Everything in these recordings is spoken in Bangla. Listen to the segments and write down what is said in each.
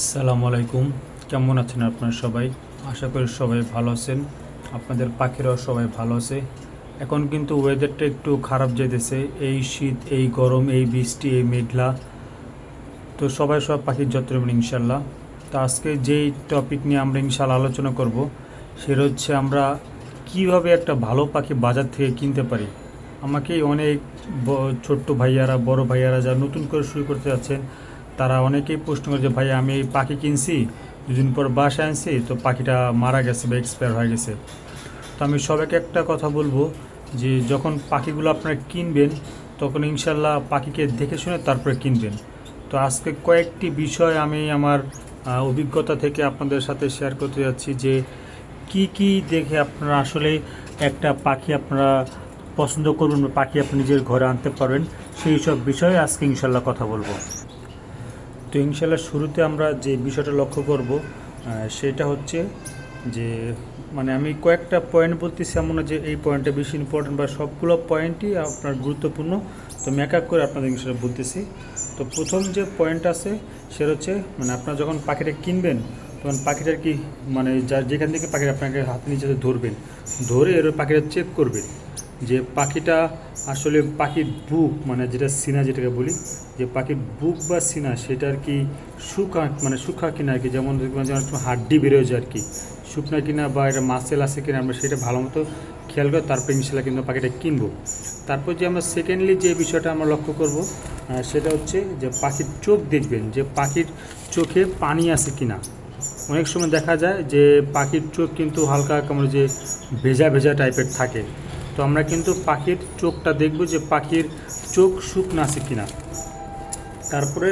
আসসালামু আলাইকুম। কেমন আছেন আপনারা সবাই? আশা করি সবাই ভালো আছেন। আপনাদের পাখিরাও সবাই ভালো আছে। এখন কিন্তু ওয়েদারটা একটু খারাপ যেতেছে এই শীত, এই গরম, এই বৃষ্টি, এই মেঘলা। তো সবাই সব পাখির যত্ন নেবেন ইনশাল্লাহ তো আজকে যেই টপিক নিয়ে আমরা ইনশাল্লাহ আলোচনা করব, সেটা হচ্ছে আমরা কীভাবে একটা ভালো পাখি বাজার থেকে কিনতে পারি। আমাকে অনেক ছোট্ট ভাইয়ারা, বড় ভাইয়ারা যারা নতুন করে শুরু করতে যাচ্ছেন তারা অনেকেই প্রশ্ন করে যে, ভাই, আমি পাখি কিনছি, দুদিন পর বাসায় আনছি, তো পাখিটা মারা গেছে বা এক্সপায়ার হয়ে গেছে। তো আমি সবাইকে একটা কথা বলব যে, যখন পাখিগুলো আপনারা কিনবেন, তখন ইনশাল্লাহ পাখিকে দেখে শুনে তারপরে কিনবেন। তো আজকে কয়েকটি বিষয় আমি আমার অভিজ্ঞতা থেকে আপনাদের সাথে শেয়ার করতে যাচ্ছি যে, কি কি দেখে আপনারা আসলে একটা পাখি আপনারা পছন্দ করবেন পাখি আপনি নিজের ঘরে আনতে পারবেন, সেই সব বিষয়ে আজকে ইনশাল্লাহ কথা বলব। তো ইনশাল্লাহ শুরুতে আমরা যে বিষয়টা লক্ষ্য করব সেটা হচ্ছে যে মানে আমি কয়েকটা পয়েন্ট বলতেছি, এমন যে এই পয়েন্টটা বেশি ইম্পর্টেন্ট বা সবগুলো পয়েন্টই আপনার গুরুত্বপূর্ণ। তো মেকআপ করে আপনাদের ইনশাল্লাহ বলতেছি। তো প্রথম যে পয়েন্ট আছে, সেটা হচ্ছে মানে আপনারা যখন পাখিটা কিনবেন, তখন পাখিটার কি মানে যার যেখান থেকে পাখিটা আপনাকে হাতে নিচে ধরবেন, ধরে এর পাখিটা চেক করবেন। যে পাখিটা আসলে পাখির বুক মানে যেটা সিনা যেটাকে বলি, যে পাখির বুক বা সিনা, সেটার কি শুকা মানে শুকা কিনা আর কি? যেমন হাড্ডি বেরোয় যায় আর কি শুকনা কিনা বা এটা মাসেল আছে কিনা, আমরা সেটা ভালো মতো খেয়াল করে তারপরে ইনশাল্লাহ কিন্তু পাখিটা কিনবো। তারপর যে আমরা সেকেন্ডলি যে বিষয়টা আমরা লক্ষ্য করব সেটা হচ্ছে যে পাখির চোখ দেখবেন, যে পাখির চোখে পানি আছে কিনা। অনেক সময় দেখা যায় যে পাখির চোখ কিন্তু হালকা কেমন যে ভেজা ভেজা টাইপের থাকে। তো আমরা কিন্তু পাখির চোখটা দেখব যে পাখির চোখ শুকনো আছে কিনা। তারপরে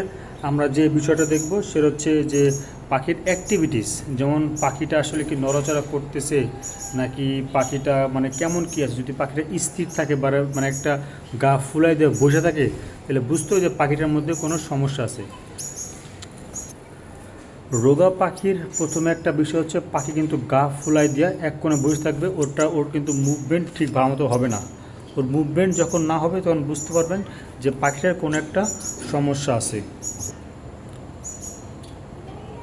আমরা যে বিষয়টা দেখব সেটা হচ্ছে যে পাখির অ্যাক্টিভিটিস যেমন পাখিটা আসলে কি নড়াচড়া করতেছে নাকি পাখিটা মানে কেমন কি আছে? যদি পাখিটা স্থির থাকে বা মানে একটা গা ফুলাই দিয়ে বসে থাকে, তাহলে বুঝতে হবে যে পাখিটার মধ্যে কোনো সমস্যা আছে। রোগা পাখির প্রথমে একটা বিষয় হচ্ছে, পাখি কিন্তু গা ফুলাই দিয়ে এক কোণে বসে থাকবে ওরটা ওর কিন্তু মুভমেন্ট ঠিক ভালো মতো হবে না। ওর মুভমেন্ট যখন না হবে, তখন বুঝতে পারবেন যে পাখিটার কোনো একটা সমস্যা আছে।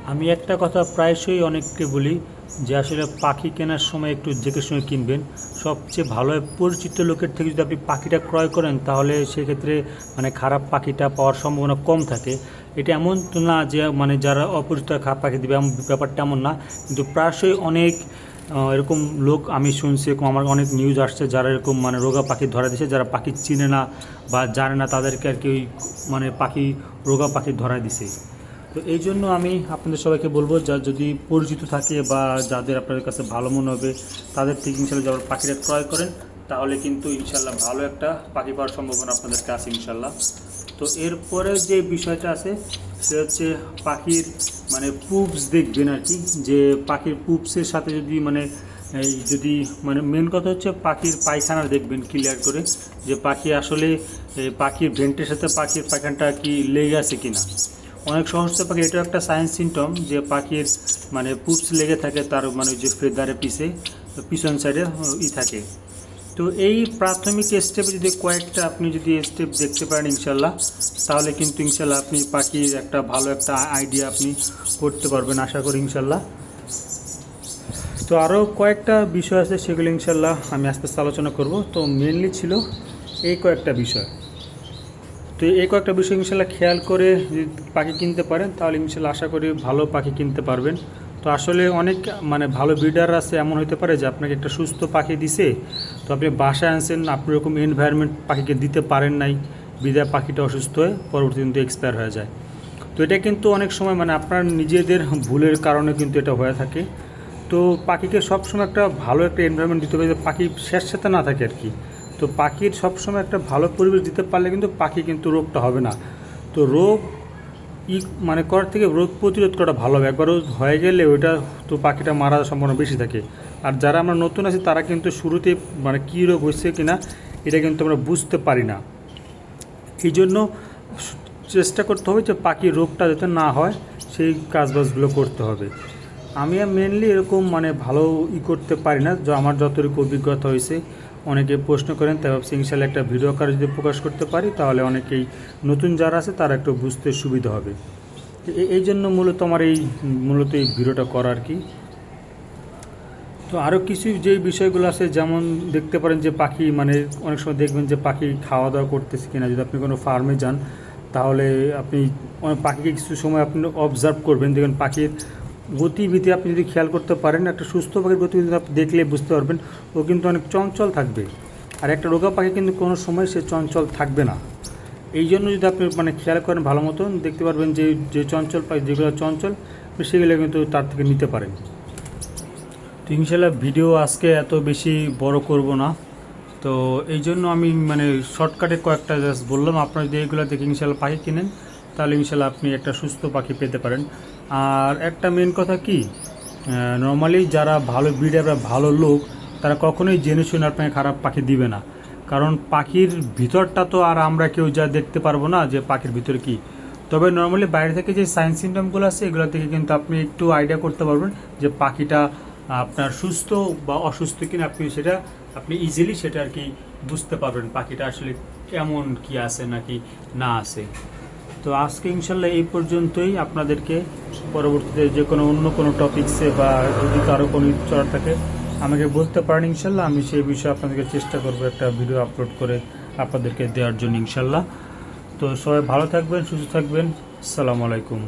আমি একটা কথা প্রায়শই অনেককে বলি যে আসলে পাখি কেনার সময় একটু দেখে শুনে কিনবেন। সবচেয়ে ভালো পরিচিত লোকের থেকে যদি আপনি পাখিটা ক্রয় করেন, তাহলে সেক্ষেত্রে মানে খারাপ পাখিটা পাওয়ার সম্ভাবনা কম থাকে। এটা এমন তো না যে মানে যারা অপরিচিত খারাপ পাখি দেবে, এমন ব্যাপারটা এমন না। কিন্তু প্রায়শই অনেক এরকম লোক আমি শুনছি, এরকম আমার অনেক নিউজ আসছে যারা এরকম মানে রোগা পাখি ধরা দিছে, যারা পাখি চিনে না বা জানে না তাদেরকে আর কি ওই মানে পাখি, রোগা পাখি ধরা দিছে। তো এই জন্য আমি আপনাদের সবাইকে বলব, যা যদি পরিচিত থাকে বা যাদের আপনাদের কাছে ভালো মনে হবে, তাদের থেকে ইনশাল্লাহ যারা পাখিটা ক্রয় করেন, তাহলে কিন্তু ইনশাল্লাহ ভালো একটা পাখি পাওয়ার সম্ভাবনা আপনাদের কাছে ইনশাল্লাহ। তো এরপরে যে বিষয়টা আছে, সেটা হচ্ছে পাখির মানে পুপস দেখবেন আর কি, যে পাখির পুপসের সাথে যদি মানে এই যদি মানে মেন কথা হচ্ছে পাখির পায়খানা দেখবেন ক্লিয়ার করে, যে পাখি আসলে পাখির ভেন্টের সাথে পাখির পায়খানটা কি লেগে আছে কিনা। অনেক সহজতে পাখি এটা একটা সায়েন্স সিমটম যে পাখির মানে পুপস লেগে থাকে তার মানে যে ফেদারে পিছে পিছন সাইডে ই থাকে। তো এই প্রাথমিক স্টেপে যদি কয়েকটা আপনি যদি স্টেপ দেখতে পারেন ইনশাল্লাহ, তাহলে কিন্তু ইনশাল্লাহ আপনি পাখির একটা ভালো একটা আইডিয়া আপনি করতে পারবেন আশা করি ইনশাল্লাহ। তো আরও কয়েকটা বিষয় আছে সেগুলো ইনশাল্লাহ আমি আস্তে আস্তে আলোচনা করব। তো মেনলি ছিল এই কয়েকটা বিষয়। তো এই কয়েকটা বিষয় ইনশাল্লাহ খেয়াল করে যদি পাখি কিনতে পারেন, তাহলে ইনশাল্লাহ আশা করি ভালো পাখি কিনতে পারবেন। তো আসলে অনেক মানে ভালো ব্রিডার আছে, এমন হতে পারে যে আপনাকে একটা সুস্থ পাখি দিছে, তো আপনি বাসায় আনছেন, আপনি এরকম এনভায়রনমেন্ট পাখিকে দিতে পারেন নাই, বিদায় পাখিটা অসুস্থ হয়ে পরবর্তী কিন্তু এক্সপায়ার হয়ে যায়। তো এটা কিন্তু অনেক সময় মানে আপনার নিজেদের ভুলের কারণে কিন্তু এটা হয়ে থাকে। তো পাখিকে সবসময় একটা ভালো একটা এনভায়রনমেন্ট দিতে হবে, যে পাখি শেষ সাথে না থাকে আর কি। তো পাখির সবসময় একটা ভালো পরিবেশ দিতে পারলে কিন্তু পাখি কিন্তু রোগটা হবে না। তো রোগ ই মানে করার থেকে রোগ প্রতিরোধ করা ভালো হবে। একবার রোগ হয়ে গেলে ওইটা তো পাখিটা মারার সম্ভাবনা বেশি থাকে। আর যারা আমরা নতুন আছি, তারা কিন্তু শুরুতে মানে কী রোগ হয়েছে কিনা, এটা কিন্তু আমরা বুঝতে পারি না। এই জন্য চেষ্টা করতে হবে যে পাখির রোগটা যাতে না হয়, সেই কাজবাজগুলো করতে হবে। আমি মেনলি এরকম মানে ভালো ই করতে পারি না আমার যতটুকু অভিজ্ঞতা হয়েছে। অনেকে প্রশ্ন করেন, তাই ভাবছি ইনশাল্লাহ একটা ভিডিও আকারে যদি প্রকাশ করতে পারি, তাহলে অনেকেই নতুন যারা আছে তারা একটু বুঝতে সুবিধা হবে। এই জন্য মূলত আমার এই, মূলত এই ভিডিওটা করা আর কি। তো আরও কিছু যে বিষয়গুলো আছে, যেমন দেখতে পারেন যে পাখি মানে অনেক সময় দেখবেন যে পাখি খাওয়া দাওয়া করতেছে কিনা, যদি আপনি কোনো ফার্মে যান, তাহলে আপনি অনেক পাখিকে কিছু সময় আপনি অবজার্ভ করবেন। দেখবেন পাখির গতিবিধি আপনি যদি খেয়াল করতে পারেন, একটা সুস্থ পাখির গতিবিধি আপনি দেখলে বুঝতে পারবেন, ও কিন্তু অনেক চঞ্চল থাকবে। আর একটা রোগা পাখি কিন্তু কোনো সময় সে চঞ্চল থাকবে না। এই জন্য যদি আপনি মানে খেয়াল করেন ভালো মতন, দেখতে পারবেন যে যে চঞ্চল পাখি, যেগুলো চঞ্চল, সেগুলো কিন্তু তার থেকে নিতে পারেন। তো ইনশাল্লাহ ভিডিও আজকে এত বেশি বড় করব না। তো এই জন্য আমি মানে শর্টকাটে কয়েকটা জাস্ট বললাম, আপনারা যদি এইগুলো দেখে ইনশাল্লাহ পাখি কিনেন, তাহলে ইনশাল্লাহ আপনি একটা সুস্থ পাখি পেতে পারেন। আর একটা মেন কথা কি? নর্মালি যারা ভালো ব্রিডার বা ভালো লোক, তারা কখনোই জেনে শুনে আপনাকে খারাপ পাখি দিবে না। কারণ পাখির ভিতরটা তো আর আমরা কেউ যা দেখতে পারব না যে পাখির ভিতরে কি। তবে নর্মালি বাইরে থেকে যে সায়েন্স সিমটমগুলো আছে, এগুলো থেকে কিন্তু আপনি একটু আইডিয়া করতে পারবেন যে পাখিটা আপনার সুস্থ বা অসুস্থ কিনা আপনি সেটা, আপনি ইজিলি সেটা আর কি বুঝতে পারবেন পাখিটা আসলে কেমন কি আছে নাকি না আছে। তো আজকে ইনশাল্লাহ এই পর্যন্তই। আপনাদেরকে পরবর্তীতে যে কোনো অন্য কোনো টপিকসে বা যদি কারও কোনো চড়া থাকে আমাকে বলতে পারেন ইনশাল্লাহ। আমি সেই বিষয়ে আপনাদেরকে চেষ্টা করব একটা ভিডিও আপলোড করে আপনাদেরকে দেওয়ার জন্য ইনশাল্লাহ। তো সবাই ভালো থাকবেন, সুস্থ থাকবেন। আসসালামু আলাইকুম।